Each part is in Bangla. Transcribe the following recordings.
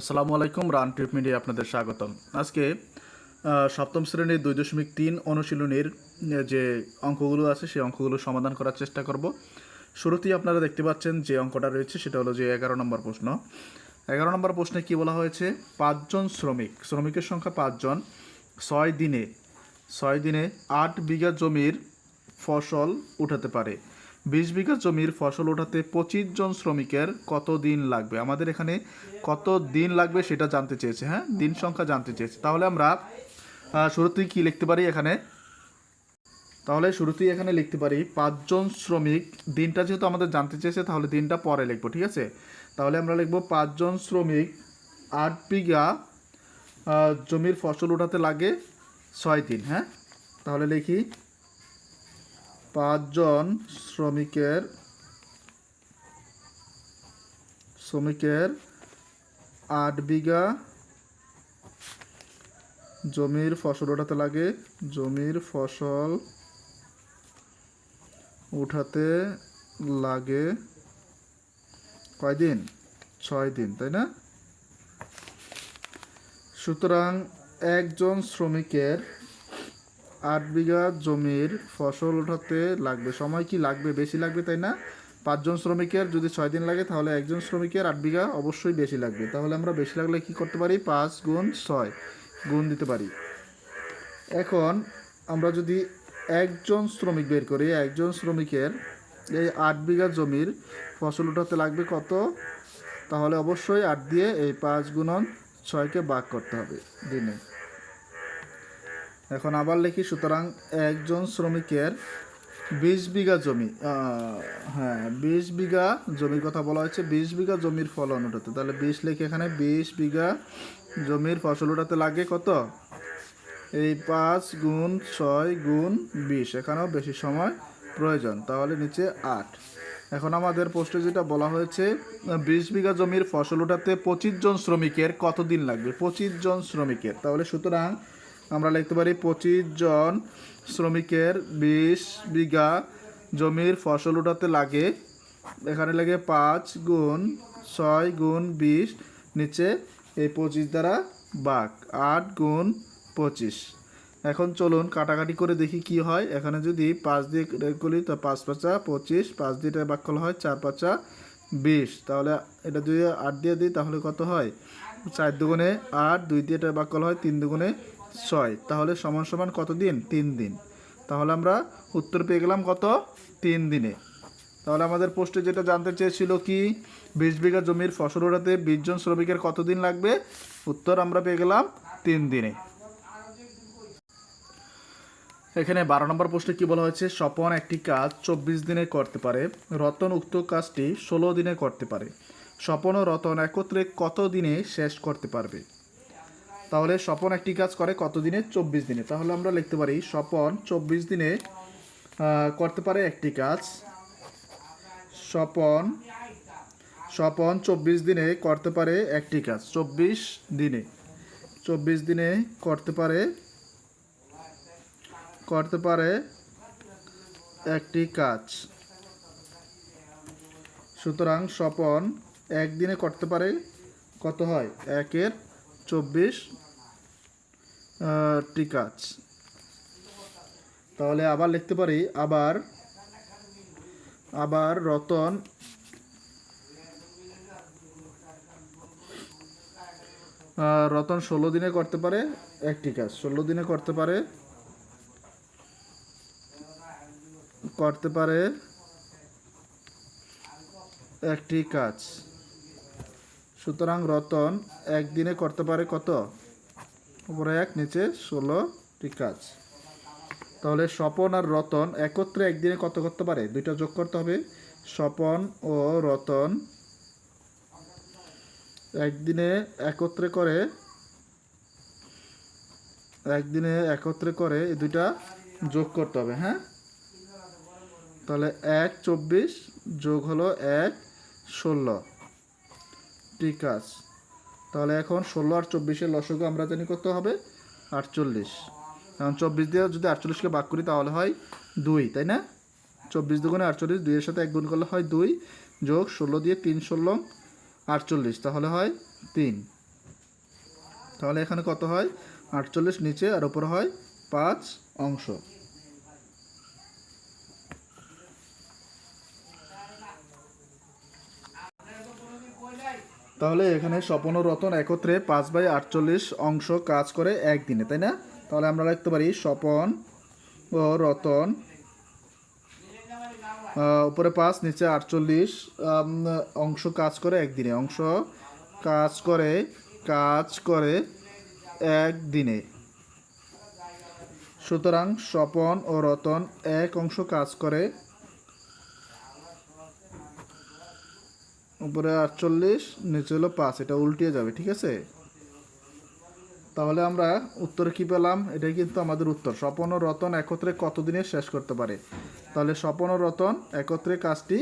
আসসালামু আলাইকুম রান ট্রিপ মিডিয়া আপনাদের স্বাগতম। আজকে সপ্তম শ্রেণির দুই দশমিক তিন অনুশীলনীর যে অঙ্কগুলো আছে, সেই অঙ্কগুলো সমাধান করার চেষ্টা করব। শুরুতেই আপনারা দেখতে পাচ্ছেন যে অঙ্কটা রয়েছে, সেটা হলো যে এগারো নম্বর প্রশ্ন। এগারো নম্বর প্রশ্নে কি বলা হয়েছে? পাঁচজন শ্রমিক, শ্রমিকের সংখ্যা পাঁচজন, ছয় দিনে ছয় দিনে আট বিঘা জমির ফসল উঠাতে পারে। বিশ বিঘা জমির ফসল ওঠাতে পঁচিশ জন শ্রমিকের কত দিন লাগবে? আমাদের এখানে কত দিন লাগবে সেটা জানতে চেয়েছে হ্যাঁ? দিন সংখ্যা জানতে চেয়েছে। তাহলে আমরা শুরুতেই কি লিখতে পারি এখানে? তাহলে শুরুতেই এখানে লিখতে পারি পাঁচজন শ্রমিক দিনটা যেহেতু আমাদের জানতে চেয়েছে, তাহলে দিনটা পরে লিখব, ঠিক আছে? তাহলে আমরা লিখব পাঁচজন শ্রমিক আট বিঘা জমির ফসল উঠাতে লাগে ছয় দিন হ্যাঁ? তাহলে লিখি পাঁচজন শ্রমিকের শ্রমিকের আট বিঘা জমির ফসল ওঠাতে লাগে। জমির ফসল উঠাতে লাগে কয়দিন? ছয় দিন, তাই না? সুতরাং একজন শ্রমিকের আট বিঘা জমির ফসল ওঠাতে লাগবে। সময় কি লাগবে? বেশি লাগবে তাই না? পাঁচজন শ্রমিকের যদি ছয় দিন লাগে তাহলে একজন শ্রমিকের আট বিঘা অবশ্যই বেশি লাগবে। তাহলে আমরা বেশি লাগলে কি করতে পারি? পাঁচ গুণ ছয় গুণ দিতে পারি। এখন আমরা যদি একজন শ্রমিক বের করি, একজন শ্রমিকের এই আট বিঘা জমির ফসল উঠাতে লাগবে কত? তাহলে অবশ্যই আট দিয়ে এই পাঁচ গুণন ছয়কে ভাগ করতে হবে। দিনে এখন আবার লিখি, সুতরাং একজন শ্রমিকের বিশ বিঘা জমি হ্যাঁ বিশ বিঘা জমির কথা বলা হয়েছে, বিশ বিঘা জমির ফলন ওঠাতে। তাহলে বিশ লিখে এখানে বিশ বিঘা জমির ফসল ওঠাতে লাগে কত? এই পাঁচ গুণ ছয় গুণ বিশ, এখানেও বেশি সময় প্রয়োজন। তাহলে নিচে আট। এখন আমাদের পোস্টে যেটা বলা হয়েছে, বিশ বিঘা জমির ফসল ওঠাতে পঁচিশ জন শ্রমিকের কত দিন লাগবে? পঁচিশ জন শ্রমিকের। তাহলে সুতরাং আমরা লিখতে পারি পঁচিশ জন শ্রমিকের বিশ বিঘা জমির ফসল উঠাতে লাগে। এখানে লাগে পাঁচ গুণ ছয় গুণ বিশ, নিচে এই পঁচিশ দ্বারা বাঘ আট গুণ পঁচিশ। এখন চলুন কাটাকাটি করে দেখি কি হয়। এখানে যদি পাঁচ দিয়ে করি, তো পাঁচ পাঁচা পঁচিশ, পাঁচ দিয়ে বাক করা হয় চার পাঁচা বিশ। তাহলে এটা যদি আট দিয়ে দিই, তাহলে কত হয়? চার দুগুণে আট, দুই দিয়ে এটা বাক করা হয় তিন দুগুণে ছয়। তাহলে সমান সমান কত দিন? তিন দিন। তাহলে আমরা উত্তর পেয়ে গেলাম কত? তিন দিনে। তাহলে আমাদের পোস্টে যেটা জানতে চেয়েছিল কি, বিশ বিঘা জমির ফসল ওঠাতে বিশজন শ্রমিকের কতদিন লাগবে? উত্তর আমরা পেয়ে গেলাম তিন দিনে। এখানে বারো নম্বর পোস্টে কি বলা হয়েছে? স্বপন একটি কাজ চব্বিশ দিনে করতে পারে, রতন উক্ত কাজটি ষোলো দিনে করতে পারে। স্বপন ও রতন একত্রে কত দিনে শেষ করতে পারবে? তাহলে স্বপন একটি কাজ করে কত দিনে চব্বিশ দিনে। তাহলে আমরা লিখতে পারি, স্বপন চব্বিশ দিনে করতে পারে একটি কাজ। স্বপন স্বপন চব্বিশ দিনে করতে পারে একটি কাজ। চব্বিশ দিনে। চব্বিশ দিনে করতে পারে করতে পারে একটি কাজ। সুতরাং স্বপন একদিনে করতে পারে কত হয়? একের চব্বিশ টি কাজ তাহলে আবার লিখতে পারি, আবার আবার রতন রতন ষোলো দিনে করতে পারে একটি কাজ ষোলো দিনে করতে পারে করতে পারে একটি কাজ সুতরাং রতন একদিনে করতে পারে কত? উপরে এক, নিচে ষোলোটি কাজ তাহলে স্বপন আর রতন একত্রে একদিনে কত করতে পারে? দুইটা যোগ করতে হবে। স্বপন ও রতন একদিনে একত্রে করে, একদিনে একত্রে করে এই দুইটা যোগ করতে হবে হ্যাঁ? তাহলে এক, চব্বিশ যোগ হলো এক, ষোলো। ঠিক আছে। তাহলে এখন ষোলো আর চব্বিশের লসগু আমরা জানি কত হবে? আটচল্লিশ। কারণ চব্বিশ দিয়ে যদি আটচল্লিশকে ভাগ করি তাহলে হয় দুই, তাই না? চব্বিশ দুগুণে আটচল্লিশ, দুইয়ের সাথে এক গুণ করলে হয় দুই যোগ ষোলো দিয়ে তিন ষোলো, আটচল্লিশ, তাহলে হয় তিন। তাহলে এখানে কত হয়? আটচল্লিশ নিচে আর উপরে হয় পাঁচ অংশ। তাহলে এখানে স্বপন রতন একত্রে পাঁচ বাই আটচল্লিশ অংশ কাজ করে একদিনে, তাই না? তাহলে আমরা লিখতে পারি স্বপন ও রতন উপরে পাঁচ, নিচে আটচল্লিশ অংশ কাজ করে একদিনে, অংশ কাজ করে কাজ করে একদিনে। সুতরাং স্বপন ও রতন এক অংশ কাজ করে উপরে আটচল্লিশ, নিচে হলো পাঁচ, এটা উল্টিয়ে যাবে, ঠিক আছে? তাহলে আমরা উত্তরে কি পেলাম? এটাই কিন্তু আমাদের উত্তর। স্বপন ও রতন একত্রে কতদিনে শেষ করতে পারে? তাহলে স্বপন ও রতন একত্রে কাজটি,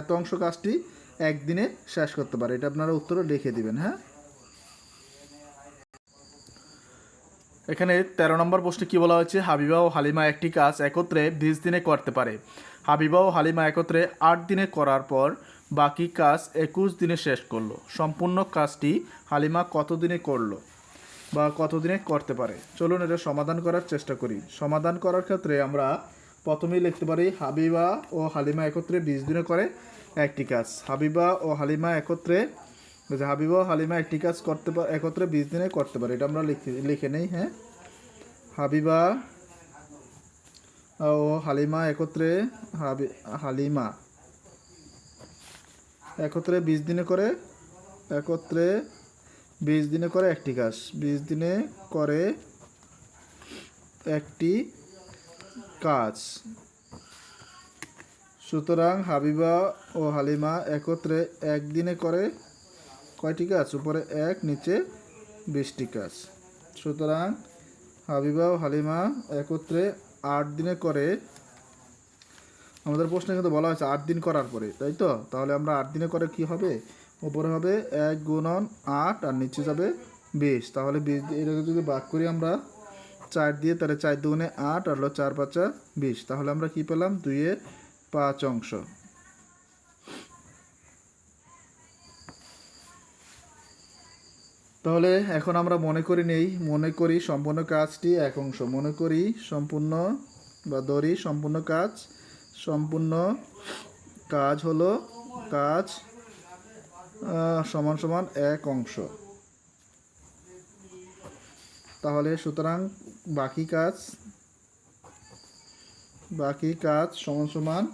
এত অংশ কাজটি একদিনে শেষ করতে পারে। এটা আপনারা উত্তরে লিখে দিবেন হ্যাঁ? এখানে তেরো নম্বর প্রশ্নে কি বলা হয়েছে? হাবিবা ও হালিমা একটি কাজ একত্রে বিশ দিনে করতে পারে। হাবিবা ও হালিমা একত্রে আট দিনে করার পর বাকি কাজ একুশ দিনে শেষ করল। সম্পূর্ণ কাজটি হালিমা কত দিনে করল বা কতদিনে করতে পারে? চলুন এটা সমাধান করার চেষ্টা করি। সমাধান করার ক্ষেত্রে আমরা প্রথমেই লিখতে পারি, হাবিবা ও হালিমা একত্রে বিশ দিনে করে একটি কাজ। হাবিবা ও হালিমা একত্রে হাবিবা ও হালিমা একটি কাজ করতে পারে একত্রে বিশ দিনে করতে পারে। এটা আমরা লিখে লিখে নেই হ্যাঁ? হাবিবা ও হালিমা একত্রে, হাবি হালিমা একত্রে বিশ দিনে করে, একত্রে বিশ দিনে করে একটি কাজ। বিশ দিনে করে একটি কাজ। সুতরাং হাবিবা ও হালিমা একত্রে একদিনে করে কয়টি কাজ? উপরে এক, নিচে বিশটি কাজ। সুতরাং হাবিবা ও হালিমা একত্রে আট দিনে করে আমাদের প্রশ্নে কিন্তু বলা হয়েছে আট দিন করার পরে, তাই তো? তাহলে আমরা আট দিনে করে কি হবে? ওপরে হবে এক গুণন আট আর নিচে যাবে বিশ। তাহলে বিশ এটাকে যদি ভাগ করি আমরা চার দিয়ে, তাহলে চার দুগুণে আট আর হলো চার পাঁচা বিশ। তাহলে আমরা কি পেলাম? দুইয়ে পাঁচ অংশ। তাহলে এখন আমরা মনে করি নেই, মনে করি সম্পূর্ণ কাজটি এক অংশ। মনে করি সম্পূর্ণ বা ধরি সম্পূর্ণ কাজ সম্পূর্ণ কাজ হলো কাজ সমান সমান এক অংশ। তাহলে সুতরাং বাকি কাজ বাকি কাজ সমান সমান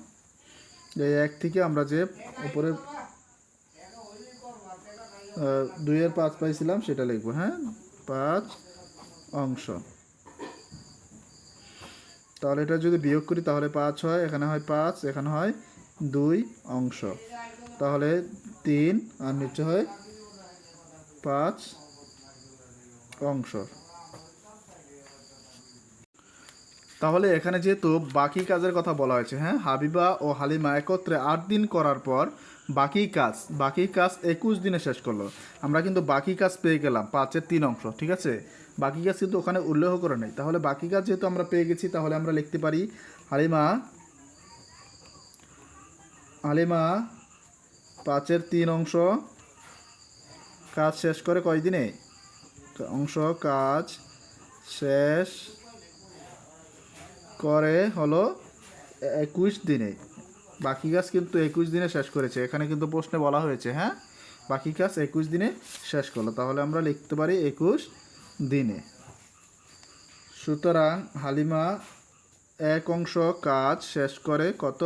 এই এক থেকে আমরা যে উপরে দুইয়ের পাঁচ পাইছিলাম সেটা লিখব হ্যাঁ? পাঁচ অংশ। তাহলে এটা যদি বিয়োগ করি তাহলে পাঁচ হয়, এখানে হয় পাঁচ, এখানে হয় দুই অংশ। তাহলে তিন আর নিচে হয় পাঁচ অংশ। তাহলে এখানে যেহেতু বাকি কাজের কথা বলা হয়েছে হ্যাঁ হাবিবা ও হালিমা একত্রে আট দিন করার পর বাকি কাজ বাকি কাজ একুশ দিনে শেষ করল। আমরা কিন্তু বাকি কাজ পেয়ে গেলাম পাঁচের তিন অংশ, ঠিক আছে? বাকি কাজ কিন্তু ওখানে উল্লেখ করে নেই। তাহলে বাকি কাজ যেহেতু আমরা পেয়ে গেছি, তাহলে আমরা লিখতে পারি, হালিমা হালিমা, পাঁচের তিন অংশ, কাজ শেষ করে কয় দিনে অংশ, কাজ শেষ করে হলো একুশ দিনে। বাকি কাজ কিন্তু একুশ দিনে শেষ করেছে। এখানে কিন্তু প্রশ্নে বলা হয়েছে হ্যাঁ? বাকি কাজ একুশ দিনে শেষ করল। তাহলে আমরা লিখতে পারি একুশ দিনে। সুতরাং হালিমা এক অংশ কাজ শেষ করে কত?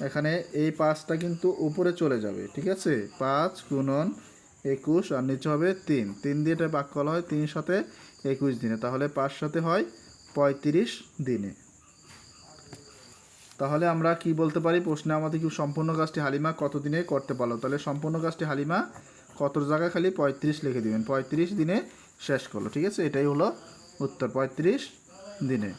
এখানে এই পাঁচটা কিন্তু উপরে চলে যাবে, ঠিক আছে? পাঁচ গুণন একুশ, আর নিচে হবে তিন। তিন দিয়ে এটা বাক করা হয় তিন সাথে একুশ দিনে। তাহলে পাঁচ সাথে হয় পঁয়ত্রিশ দিনে। তাহলে আমরা কি বলতে পারি? প্রশ্নে আমাদের কি সম্পূর্ণ কাজটি হালিমা কত দিনে করতে পারল? তাহলে সম্পূর্ণ কাজটি হালিমা কত জায়গায়? খালি পঁয়ত্রিশ লিখে দিবেন। পঁয়ত্রিশ দিনে শেষ করল। ঠিক আছে? এটাই হলো উত্তর পঁয়ত্রিশ দিনে।